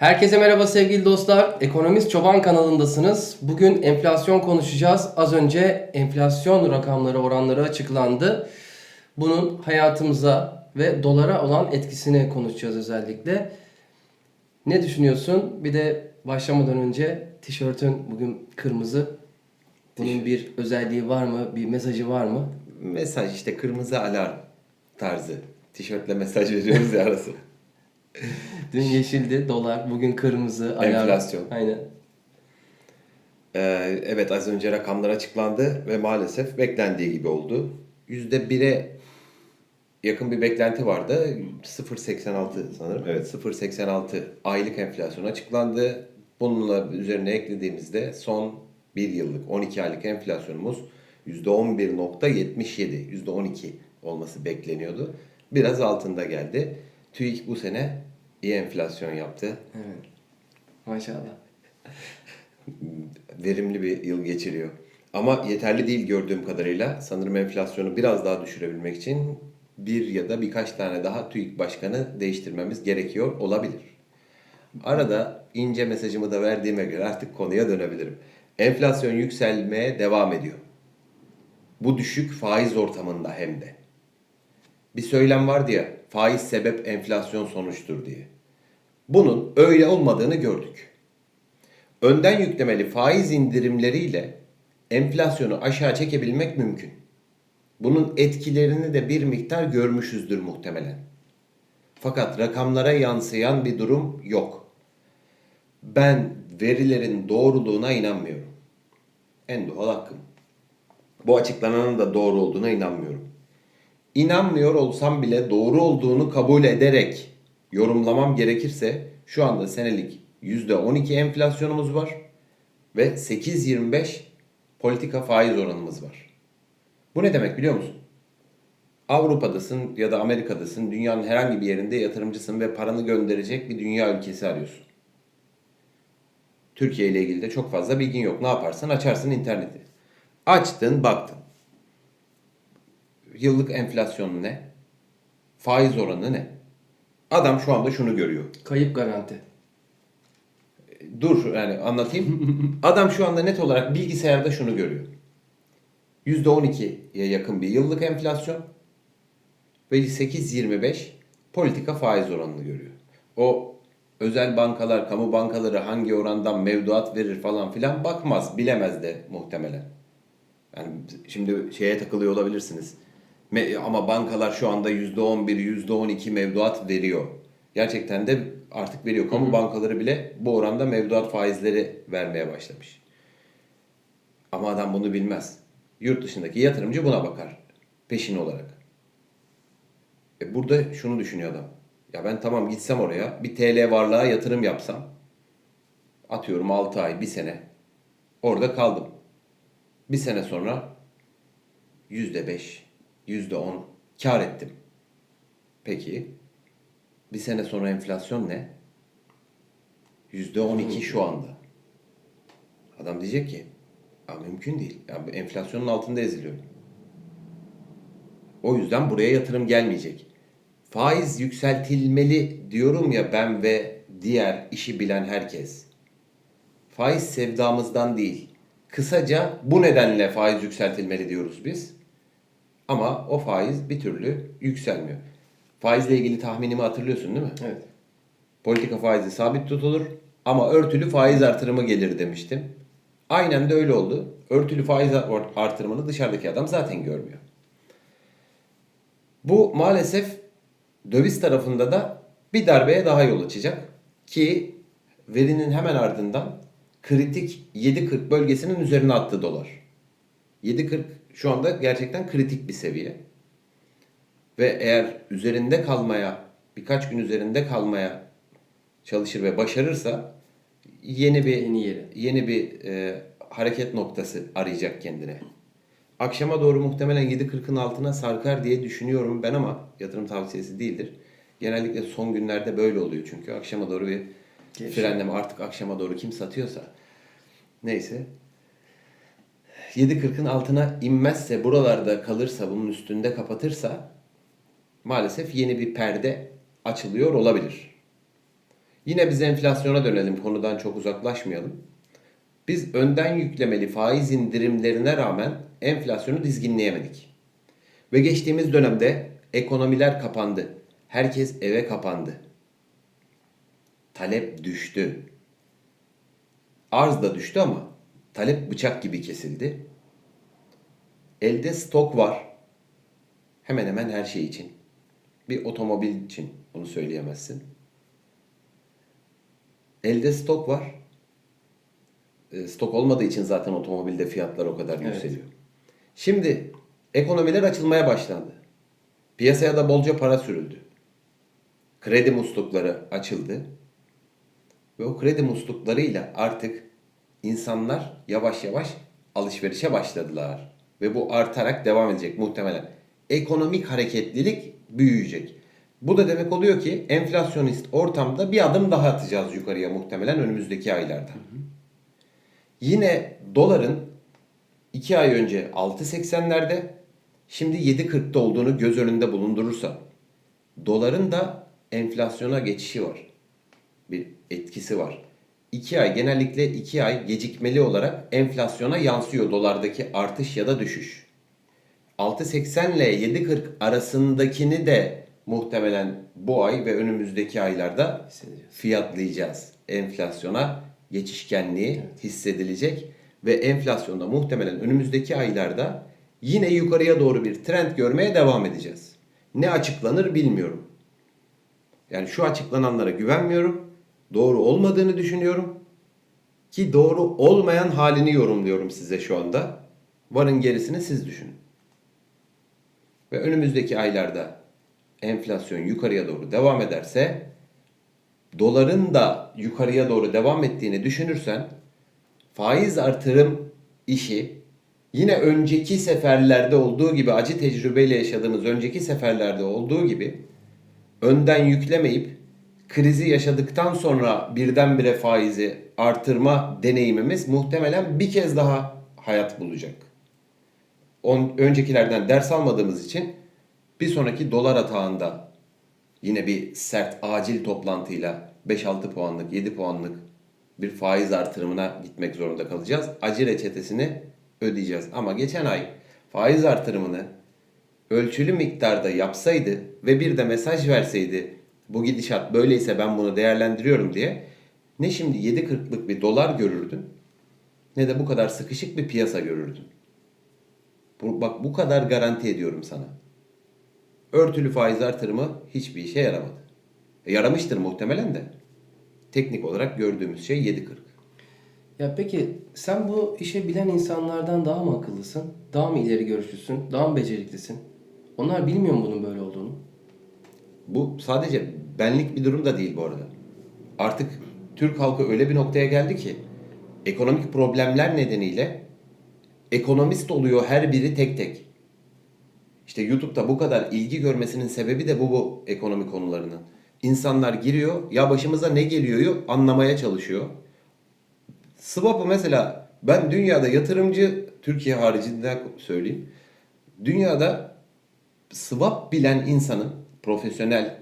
Herkese merhaba sevgili dostlar. Ekonomist Çoban kanalındasınız. Bugün enflasyon konuşacağız. Az önce enflasyon rakamları, oranları açıklandı. Bunun hayatımıza ve dolara olan etkisini konuşacağız özellikle. Ne düşünüyorsun? Bir de başlamadan önce tişörtün bugün kırmızı. Bunun bir özelliği var mı? Bir mesajı var mı? Mesaj işte kırmızı alarm tarzı. Tişörtle mesaj veriyoruz ya arası. Dün yeşildi dolar, bugün kırmızı. alarm. Enflasyon. Aynen. Ee, evet az önce rakamlar açıklandı ve maalesef beklendiği gibi oldu. %1'e yakın bir beklenti vardı. 0.86 sanırım. Evet 0.86 aylık enflasyon açıklandı. Bununla üzerine eklediğimizde son 1 yıllık 12 aylık enflasyonumuz %11.77, %12 olması bekleniyordu. Biraz altında geldi. TÜİK bu sene iyi enflasyon yaptı. Evet. Maşallah. verimli bir yıl geçiriyor. Ama yeterli değil gördüğüm kadarıyla. Sanırım enflasyonu biraz daha düşürebilmek için bir ya da birkaç tane daha TÜİK başkanı değiştirmemiz gerekiyor olabilir. Arada ince mesajımı da verdiğime göre artık konuya dönebilirim. Enflasyon yükselmeye devam ediyor. Bu düşük faiz ortamında hem de. Bir söylem vardı ya, faiz sebep enflasyon sonuçtur diye. Bunun öyle olmadığını gördük. Önden yüklemeli faiz indirimleriyle enflasyonu aşağı çekebilmek mümkün. Bunun etkilerini de bir miktar görmüşüzdür muhtemelen. Fakat rakamlara yansıyan bir durum yok. Ben verilerin doğruluğuna inanmıyorum. En doğal hakkım. Bu açıklananın da doğru olduğuna inanmıyorum. İnanmıyor olsam bile doğru olduğunu kabul ederek yorumlamam gerekirse şu anda senelik %12 enflasyonumuz var ve 8.25 politika faiz oranımız var. Bu ne demek biliyor musun? Avrupa'dasın ya da Amerika'dasın, dünyanın herhangi bir yerinde yatırımcısın ve paranı gönderecek bir dünya ülkesi arıyorsun. Türkiye ile ilgili de çok fazla bilgin yok. Ne yaparsan açarsın interneti. Açtın, baktın. Yıllık enflasyonu ne? Faiz oranı ne? Adam şu anda şunu görüyor. Kayıp garanti. Dur yani anlatayım. Adam şu anda net olarak bilgisayarda şunu görüyor. %12'ye yakın bir yıllık enflasyon ve 8.25 politika faiz oranını görüyor. O özel bankalar, kamu bankaları hangi orandan mevduat verir falan filan bakmaz, bilemez de muhtemelen. Yani şimdi şeye takılıyor olabilirsiniz. Ama bankalar şu anda %11, %12 mevduat veriyor. Gerçekten de artık veriyor. Kamu bankaları bile bu oranda mevduat faizleri vermeye başlamış. Ama adam bunu bilmez. Yurt dışındaki yatırımcı buna bakar. Peşin olarak. E burada şunu düşünüyor adam. Ya ben tamam gitsem oraya bir TL varlığa yatırım yapsam. Atıyorum 6 ay, 1 sene. Orada kaldım. Bir sene sonra %5, %10 kar ettim. Peki bir sene sonra enflasyon ne? %12 şu anda. Adam diyecek ki ya mümkün değil. Ya enflasyonun altında eziliyorum. O yüzden buraya yatırım gelmeyecek. Faiz yükseltilmeli diyorum ya ben ve diğer işi bilen herkes. Faiz sevdamızdan değil. Kısaca bu nedenle faiz yükseltilmeli diyoruz biz. Ama o faiz bir türlü yükselmiyor. Faizle ilgili tahminimi hatırlıyorsun değil mi? Evet. Politika faizi sabit tutulur ama örtülü faiz artırımı gelir demiştim. Aynen de öyle oldu. Örtülü faiz artırımını dışarıdaki adam zaten görmüyor. Bu maalesef döviz tarafında da bir darbeye daha yol açacak. Ki verinin hemen ardından kritik 7.40 bölgesinin üzerine attı dolar. 7.40 şu anda gerçekten kritik bir seviye. Ve eğer üzerinde kalmaya, birkaç gün üzerinde kalmaya çalışır ve başarırsa yeni bir Yeni yeri. yeni bir e, hareket noktası arayacak kendine. Akşama doğru muhtemelen 7.40'ın altına sarkar diye düşünüyorum ben ama yatırım tavsiyesi değildir. Genellikle son günlerde böyle oluyor çünkü akşama doğru bir Gevşek. frenleme artık akşama doğru kim satıyorsa. Neyse. 7.40'ın altına inmezse buralarda kalırsa bunun üstünde kapatırsa maalesef yeni bir perde açılıyor olabilir. Yine biz enflasyona dönelim. Konudan çok uzaklaşmayalım. Biz önden yüklemeli faiz indirimlerine rağmen enflasyonu dizginleyemedik. Ve geçtiğimiz dönemde ekonomiler kapandı. Herkes eve kapandı. Talep düştü. Arz da düştü ama talep bıçak gibi kesildi. Elde stok var. Hemen hemen her şey için. Bir otomobil için bunu söyleyemezsin. Elde stok var. E, Stok olmadığı için zaten otomobilde fiyatlar o kadar Evet. yükseliyor. Şimdi ekonomiler açılmaya başlandı. Piyasaya da bolca para sürüldü. Kredi muslukları açıldı. Ve o kredi musluklarıyla artık insanlar yavaş yavaş alışverişe başladılar. Ve bu artarak devam edecek muhtemelen. Ekonomik hareketlilik büyüyecek. Bu da demek oluyor ki enflasyonist ortamda bir adım daha atacağız yukarıya muhtemelen önümüzdeki aylarda. Yine doların 2 ay önce 6.80'lerde şimdi 7.40'da olduğunu göz önünde bulundurursa doların da enflasyona geçişi var. Bir etkisi var. 2 ay genellikle 2 ay gecikmeli olarak enflasyona yansıyor dolardaki artış ya da düşüş. 6.80 ile 7.40 arasındakini de muhtemelen bu ay ve önümüzdeki aylarda fiyatlayacağız. Enflasyona geçişkenliği hissedilecek ve enflasyonda muhtemelen önümüzdeki aylarda yine yukarıya doğru bir trend görmeye devam edeceğiz. Ne açıklanır bilmiyorum. Yani şu açıklananlara güvenmiyorum. Doğru olmadığını düşünüyorum. Ki doğru olmayan halini yorumluyorum size şu anda. Varın gerisini siz düşünün. Ve önümüzdeki aylarda enflasyon yukarıya doğru devam ederse doların da yukarıya doğru devam ettiğini düşünürsen faiz artırım işi yine önceki seferlerde olduğu gibi acı tecrübeyle yaşadığımız önceki seferlerde olduğu gibi önden yüklemeyip krizi yaşadıktan sonra birdenbire faizi artırma deneyimimiz muhtemelen bir kez daha hayat bulacak. On, öncekilerden ders almadığımız için bir sonraki dolar atağında yine bir sert acil toplantıyla 5-6 puanlık 7 puanlık bir faiz artırımına gitmek zorunda kalacağız. Acı reçetesini ödeyeceğiz. Ama geçen ay faiz artırımını ölçülü miktarda yapsaydı ve bir de mesaj verseydi bu gidişat böyleyse ben bunu değerlendiriyorum diye ne şimdi 7.40'lık bir dolar görürdün ne de bu kadar sıkışık bir piyasa görürdün. Bu, bak bu kadar garanti ediyorum sana. Örtülü faiz artırımı hiçbir işe yaramadı. E, yaramıştır muhtemelen de. Teknik olarak gördüğümüz şey 7.40. Ya peki sen bu işe bilen insanlardan daha mı akıllısın? Daha mı ileri görüşlüsün? Daha mı beceriklisin? Onlar bilmiyor mu bunun böyle olduğunu? Bu sadece benlik bir durum da değil bu arada. Artık Türk halkı öyle bir noktaya geldi ki ekonomik problemler nedeniyle ekonomist oluyor her biri tek tek. İşte YouTube'da bu kadar ilgi görmesinin sebebi de bu bu ekonomi konularının. İnsanlar giriyor ya başımıza ne geliyor anlamaya çalışıyor. Swap'ı mesela ben dünyada yatırımcı Türkiye haricinde söyleyeyim. Dünyada swap bilen insanın profesyonel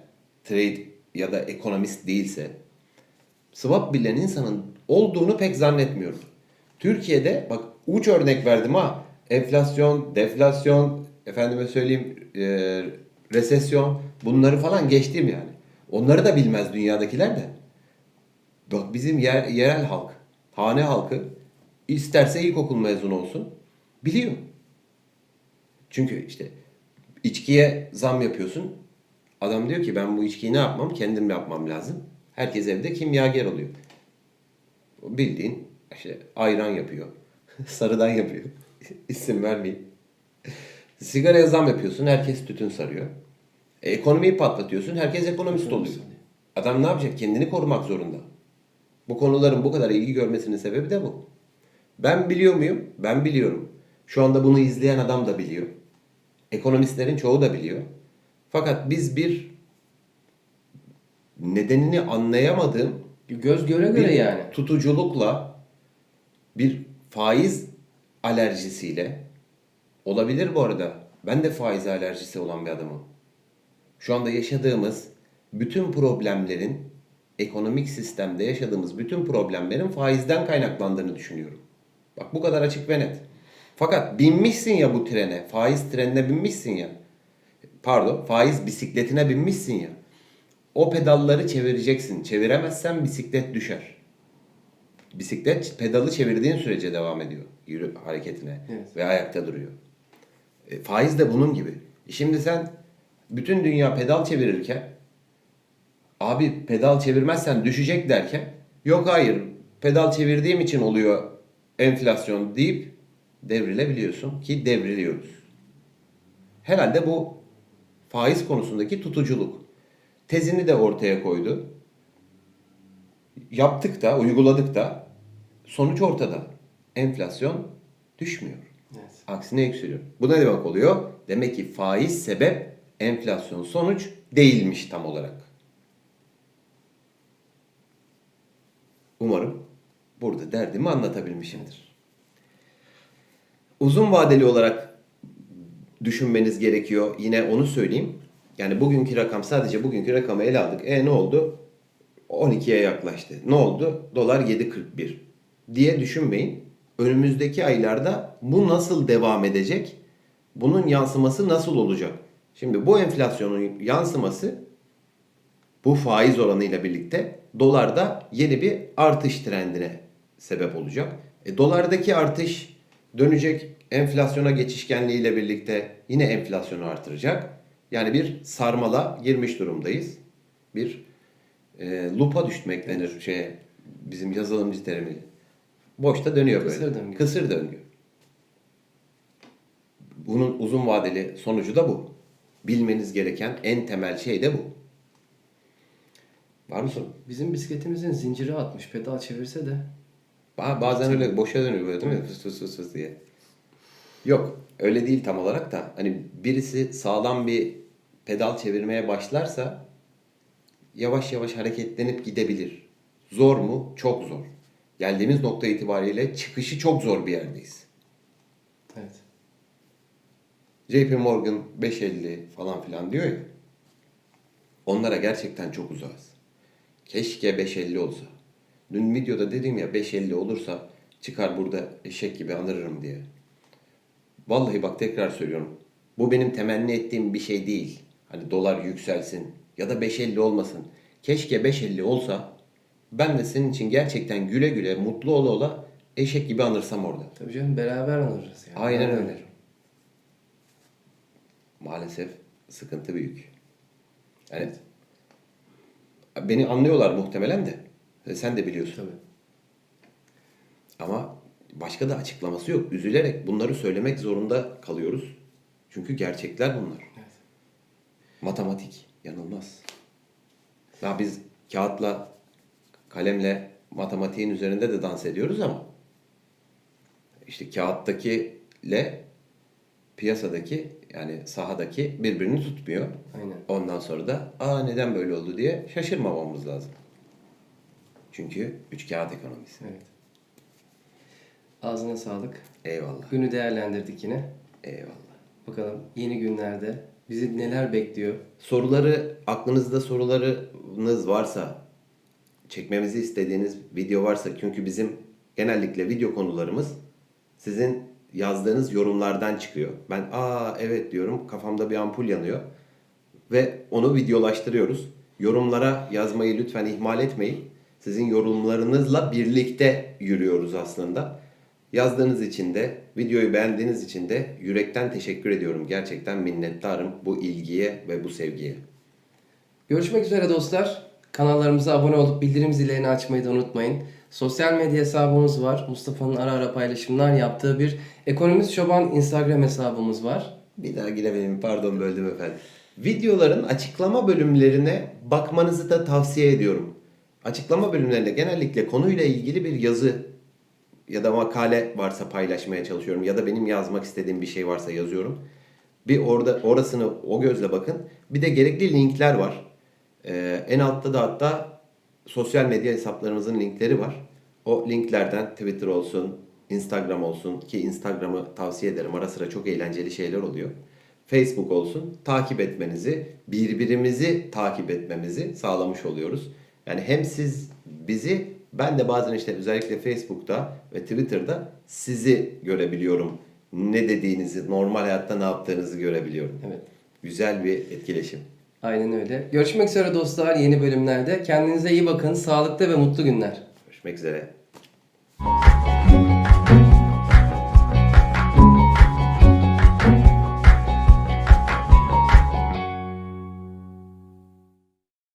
trade ya da ekonomist değilse swap bilen insanın olduğunu pek zannetmiyorum. Türkiye'de bak uç örnek verdim ha. Enflasyon, deflasyon, efendime söyleyeyim e, resesyon bunları falan geçtim yani. Onları da bilmez dünyadakiler de. Bak bizim yer, yerel halk, hane halkı isterse ilkokul mezunu olsun biliyor. Çünkü işte içkiye zam yapıyorsun. Adam diyor ki ben bu içkiyi ne yapmam? Kendim yapmam lazım. Herkes evde kimyager oluyor. Bildiğin işte ayran yapıyor. Sarıdan yapıyor. İsim vermeyeyim. Sigaraya zam yapıyorsun. Herkes tütün sarıyor. E, ekonomiyi patlatıyorsun. Herkes ekonomist oluyor. Adam ne yapacak? Kendini korumak zorunda. Bu konuların bu kadar ilgi görmesinin sebebi de bu. Ben biliyor muyum? Ben biliyorum. Şu anda bunu izleyen adam da biliyor. Ekonomistlerin çoğu da biliyor. Fakat biz bir nedenini anlayamadığım Göz göre göre yani. tutuculukla bir faiz alerjisiyle olabilir bu arada. Ben de faiz alerjisi olan bir adamım. Şu anda yaşadığımız bütün problemlerin ekonomik sistemde yaşadığımız bütün problemlerin faizden kaynaklandığını düşünüyorum. Bak bu kadar açık ve net. Fakat binmişsin ya bu trene, faiz trenine binmişsin ya. Pardon, faiz bisikletine binmişsin ya. O pedalları çevireceksin. Çeviremezsen bisiklet düşer. Bisiklet pedalı çevirdiğin sürece devam ediyor yürü hareketine Evet. ve ayakta duruyor. E, faiz de bunun gibi. E Şimdi sen bütün dünya pedal çevirirken abi pedal çevirmezsen düşecek derken yok hayır pedal çevirdiğim için oluyor enflasyon deyip devrilebiliyorsun ki devriliyoruz. Herhalde bu faiz konusundaki tutuculuk. Tezini de ortaya koydu. Yaptık da, uyguladık da sonuç ortada. Enflasyon düşmüyor. Evet. Aksine yükseliyor. Bu ne demek oluyor? Demek ki faiz sebep, enflasyon sonuç değilmiş tam olarak. Umarım burada derdimi anlatabilmişimdir. Uzun vadeli olarak düşünmeniz gerekiyor. Yine onu söyleyeyim. Yani bugünkü rakam sadece bugünkü rakamı ele aldık. E ne oldu? 12'ye yaklaştı. Ne oldu? Dolar 7.41 diye düşünmeyin. Önümüzdeki aylarda bu nasıl devam edecek? Bunun yansıması nasıl olacak? Şimdi bu enflasyonun yansıması bu faiz oranıyla birlikte dolarda yeni bir artış trendine sebep olacak. E, dolardaki artış dönecek enflasyona geçişkenliğiyle birlikte yine enflasyonu artıracak. Yani bir sarmala girmiş durumdayız. Bir e, lupa düşmek denir şeye bizim yazılımcı terimiyle. Boşta dönüyor böyle. Kısır döngü. Kısır döngü. Bunun uzun vadeli sonucu da bu. Bilmeniz gereken en temel şey de bu. Var mı sorun? Bizim bisikletimizin zinciri atmış. Pedal çevirse de Bazen öyle boşa dönüyor böyle değil mi? Fıs fıs fıs fıs diye. Yok. Öyle değil tam olarak da. Hani birisi sağlam bir pedal çevirmeye başlarsa yavaş yavaş hareketlenip gidebilir. Zor mu? Çok zor. Geldiğimiz nokta itibariyle çıkışı çok zor bir yerdeyiz. evet. JP Morgan 5.50 falan filan diyor ya. Onlara gerçekten çok uzağız. Keşke 5.50 olsa. Dün videoda dedim ya 5.50 olursa çıkar burada eşek gibi anırırım diye. Vallahi bak tekrar söylüyorum. Bu benim temenni ettiğim bir şey değil. Hani dolar yükselsin ya da 5.50 olmasın. Keşke 5.50 olsa ben de senin için gerçekten güle güle mutlu ola ola eşek gibi anırsam orada. Tabii canım beraber anırız yani. Aynen öyle. Maalesef sıkıntı büyük. Yani beni anlıyorlar muhtemelen de. E, Sen de biliyorsun. Tabii. Ama başka da açıklaması yok. Üzülerek bunları söylemek zorunda kalıyoruz. Çünkü gerçekler bunlar. Evet. Matematik yanılmaz. Ya biz kağıtla, kalemle matematiğin üzerinde de dans ediyoruz ama işte kağıttakiyle piyasadaki yani sahadaki birbirini tutmuyor. Aynen. Ondan sonra da aa neden böyle oldu diye şaşırmamamız lazım. Çünkü üç kağıt ekonomisi. Evet. Ağzına sağlık. Eyvallah. Günü değerlendirdik yine. Eyvallah. Bakalım yeni günlerde bizi neler bekliyor? Soruları, aklınızda sorularınız varsa, çekmemizi istediğiniz video varsa, çünkü bizim genellikle video konularımız sizin yazdığınız yorumlardan çıkıyor. Ben aa evet diyorum, kafamda bir ampul yanıyor ve onu videolaştırıyoruz. Yorumlara yazmayı lütfen ihmal etmeyin. Sizin yorumlarınızla birlikte yürüyoruz aslında. Yazdığınız için de, videoyu beğendiğiniz için de yürekten teşekkür ediyorum. Gerçekten minnettarım bu ilgiye ve bu sevgiye. Görüşmek üzere dostlar. Kanallarımıza abone olup bildirim zillerini açmayı da unutmayın. Sosyal medya hesabımız var. Mustafa'nın ara ara paylaşımlar yaptığı bir Ekonomist Çoban Instagram hesabımız var. Bir daha giremedim, pardon böldüm efendim. Videoların açıklama bölümlerine bakmanızı da tavsiye ediyorum. Açıklama bölümlerinde genellikle konuyla ilgili bir yazı ya da makale varsa paylaşmaya çalışıyorum ya da benim yazmak istediğim bir şey varsa yazıyorum. Bir orada orasını o gözle bakın. Bir de gerekli linkler var. Ee, en altta da hatta sosyal medya hesaplarımızın linkleri var. O linklerden Twitter olsun, Instagram olsun ki Instagram'ı tavsiye ederim. Ara sıra çok eğlenceli şeyler oluyor. Facebook olsun takip etmenizi, birbirimizi takip etmemizi sağlamış oluyoruz. Yani hem siz bizi ben de bazen işte özellikle Facebook'ta ve Twitter'da sizi görebiliyorum. Ne dediğinizi, normal hayatta ne yaptığınızı görebiliyorum. Evet. Güzel bir etkileşim. Aynen öyle. Görüşmek üzere dostlar yeni bölümlerde. Kendinize iyi bakın. Sağlıklı ve mutlu günler. Görüşmek üzere.